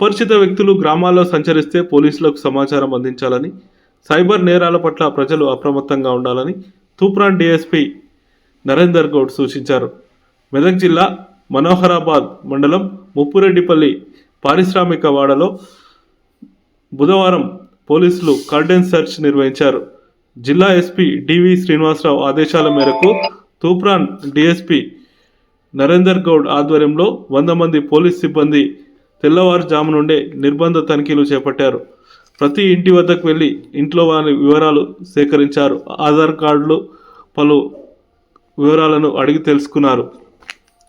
అపరిచిత వ్యక్తులు గ్రామాల్లో సంచరిస్తే పోలీసులకు సమాచారం అందించాలని సైబర్ నేరాల పట్ల ప్రజలు అప్రమత్తంగా ఉండాలని తూప్రాన్ డీఎస్పీ నరేందర్ గౌడ్ సూచించారు. మెదక్ జిల్లా మనోహరాబాద్ మండలం ముప్పురెడ్డిపల్లి పారిశ్రామిక వాడలో బుధవారం పోలీసులు కార్డెన్ సెర్చ్ నిర్వహించారు. జిల్లా ఎస్పీ డివి శ్రీనివాసరావు ఆదేశాల మేరకు తూప్రాన్ డిఎస్పీ నరేందర్ గౌడ్ ఆధ్వర్యంలో వంద మంది పోలీస్ సిబ్బంది తెల్లవారుజాము నుండే నిర్బంధ తనిఖీలు చేపట్టారు. ప్రతి ఇంటి వద్దకు వెళ్ళి ఇంట్లో వారి వివరాలు సేకరించారు. ఆధార్ కార్డులు పలు వివరాలను అడిగి తెలుసుకున్నారు.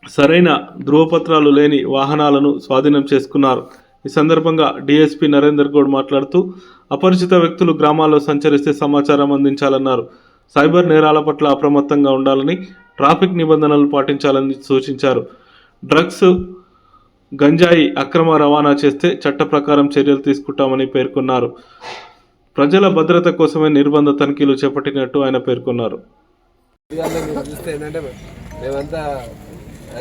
సరైన ధృవపత్రాలు లేని వాహనాలను స్వాధీనం చేసుకున్నారు. ఈ సందర్భంగా డీఎస్పీ నరేందర్ గౌడ్ మాట్లాడుతూ అపరిచిత వ్యక్తులు గ్రామాల్లో సంచరిస్తే సమాచారం అందించాలన్నారు. సైబర్ నేరాల పట్ల అప్రమత్తంగా ఉండాలని ట్రాఫిక్ నిబంధనలు పాటించాలని సూచించారు. డ్రగ్స్ గంజాయి అక్రమ రవాణా చేస్తే చట్ట ప్రకారం చర్యలు తీసుకుంటామని పేర్కొన్నారు. ప్రజల భద్రత కోసమే నిర్బంధ తనిఖీలు చేపట్టినట్టు ఆయన పేర్కొన్నారు. మీరు చూస్తే ఏంటంటే మేమంతా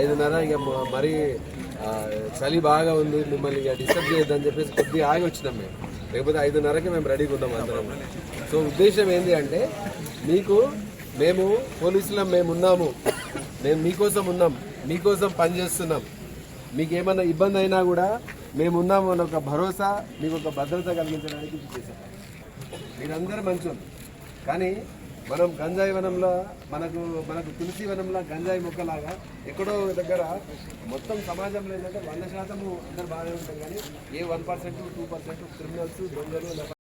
ఐదున్నర ఇక మరీ చలి బాగా ఉంది మిమ్మల్ని ఇక డిస్టర్బ్ చేయొద్దని చెప్పేసి కొద్దిగా ఆగి వచ్చినాం మేము. లేకపోతే ఐదున్నరకి మేము రెడీగా ఉన్నాం అందరం. సో ఉద్దేశం ఏంటి అంటే మీకు మేము పోలీసులం మేము ఉన్నాము. మేము మీకోసం ఉన్నాం మీకోసం పనిచేస్తున్నాం. మీకు ఏమైనా ఇబ్బంది అయినా కూడా మేము ఉన్నాము అన్న ఒక భరోసా మీకు ఒక భద్రత కలిగించడానికి చేశాం. మీరందరూ మంచోళ్ళు. కానీ మనం గంజాయి వనంలో మనకు మనకు తులసి వనంలో గంజాయి మొక్కలాగా ఎక్కడో దగ్గర మొత్తం సమాజంలో ఏంటంటే వంద శాతము అందరు బాగానే ఉంటారు. కానీ ఏ one percent two percent criminals దొంగలు